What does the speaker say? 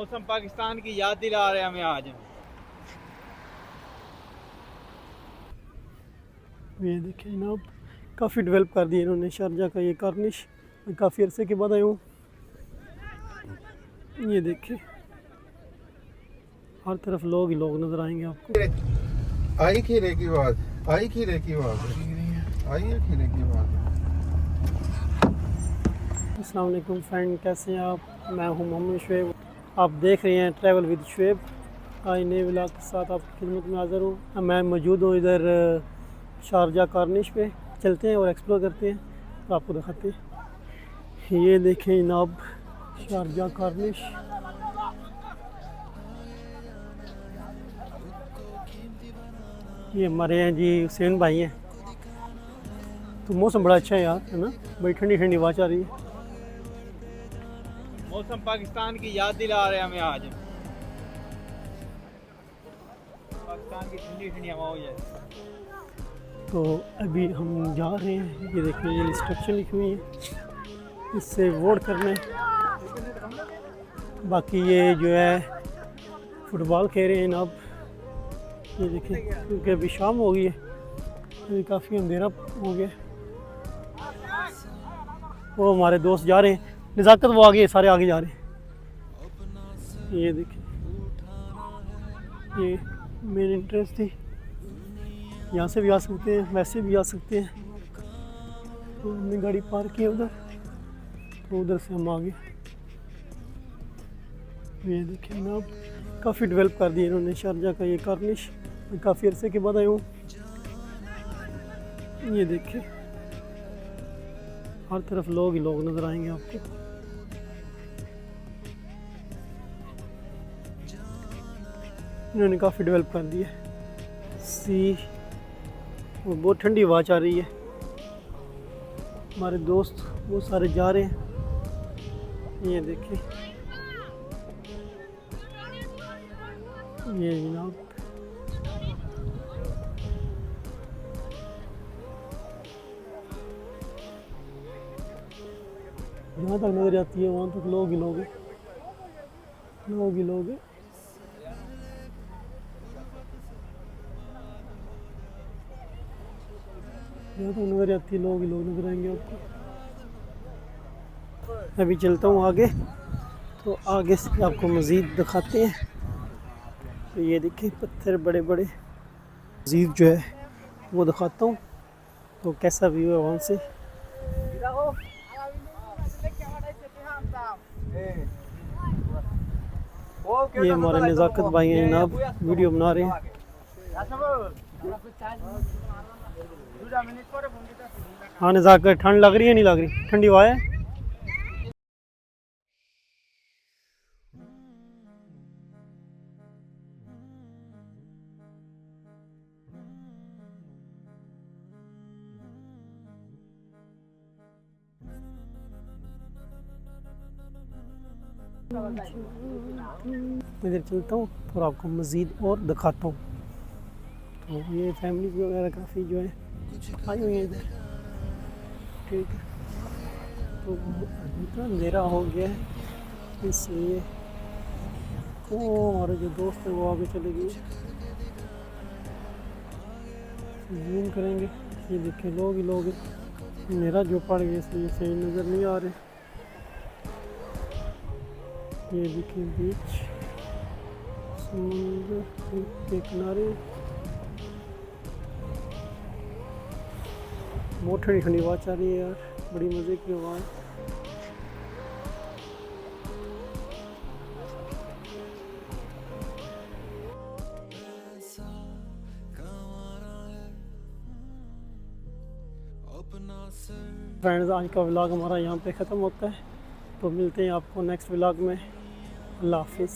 मौसम पाकिस्तान की याद दिला रहे हैं हमें आज। ये देखिए जनाब काफ़ी डेवलप कर दिया इन्होंने शारजा का ये कार्निश मैं काफ़ी अरसे के बाद आया हूँ। ये देखिए हर तरफ़ लोग ही लोग नज़र आएँगे आपको। आई खीरे की बात आई खीरे की बात आई है खीरे की बात अस्सलाम वालेकुम फ्रेंड कैसे हैं आप? मैं हूँ मोहम्मद शुएब। आप देख रहे हैं ट्रैवल विद शुएब आज नए व्लॉग के साथ आपकी खिदमत में हाज़िर हूँ। मैं मौजूद हूँ इधर शारजा कार्निश पे। चलते हैं और एक्सप्लोर करते हैं। तो आपको दिखाते हैं। ये देखें जनाब शारजा कार्निश ये हमारे हैं जी, हुसैन भाई हैं। तो मौसम बड़ा अच्छा है यार, है ना? बड़ी ठंडी ठंडी हवा चल रही है। मौसम पाकिस्तान की याद दिला रहे हमें आज। पाकिस्तान की ठंडी ठंडी हवा है तो अभी हम जा रहे हैं, ये देखिए, ये इंस्ट्रक्शन लिखी हुई है। इससे वोट करने। बाकी ये जो है फुटबॉल खेल रहे हैं जनाब ये देखिए, क्योंकि अभी शाम हो गई है अभी काफ़ी अंधेरा हो गया। वो हमारे दोस्त जा रहे हैं। नज़ाकत वो आगे, सारे आगे जा रहे ये देखिए, ये मेन इंटरेस्ट थी। यहाँ से भी आ सकते हैं, वैसे भी आ सकते हैं। तो हमने गाड़ी पार्क की उधर तो उधर से हम आ गए ये देखिए ना काफ़ी डेवलप कर दिया इन्होंने, शारजा का ये कार्निश काफ़ी अरसे के बाद आया हूँ। ये देखिए। हर तरफ़ लोग ही लोग नज़र आएँगे आपको। इन्होंने काफ़ी डेवलप कर दिया सी और बहुत ठंडी हवा आ रही है। हमारे दोस्त वो सारे जा रहे हैं। ये देखिए। ये जनाब जहाँ तक नज़र आती है, वहाँ तक लोग ही लोग लोग ही लोग हैं। यहाँ तक नज़र आती है, लोग ही लोग नज़र आएँगे आपको। अभी चलता हूँ आगे तो आगे से आपको मज़ीद दिखाते हैं। तो ये देखिए, पत्थर बड़े बड़े मज़ीद जो है, वो दिखाता हूँ। तो कैसा व्यू है वहाँ से? ये हमारे नज़ाकत भाई हैं जनाब, वीडियो बना रहे हैं। हाँ नज़ाकत, ठंड लग रही है, नहीं लग रही? ठंडी हवा है? इधर चलता हूँ, और आपको मज़ीद और दिखाता हूँ। तो ये फैमिली वगैरह काफ़ी जो है, आई हुई है इधर। ठीक है। तो अभी तो अंधेरा हो गया है, इसलिए ओ हमारे जो दोस्त हैं वो आगे चले गए। जूम करेंगे ये देखिए लोग ही लोग। मेरा जो पड़ गया, इसलिए सही नज़र नहीं आ रहे। ये देखिए बीच समुद्र के किनारे। बहुत ठंडी ठंडी हवा चल रही है यार, बड़ी मज़े की है फ्रेंड्स आज का व्लॉग हमारा यहाँ पे ख़त्म होता है। तो मिलते हैं आपको नेक्स्ट व्लॉग में। আল্লাহ হাফিজ।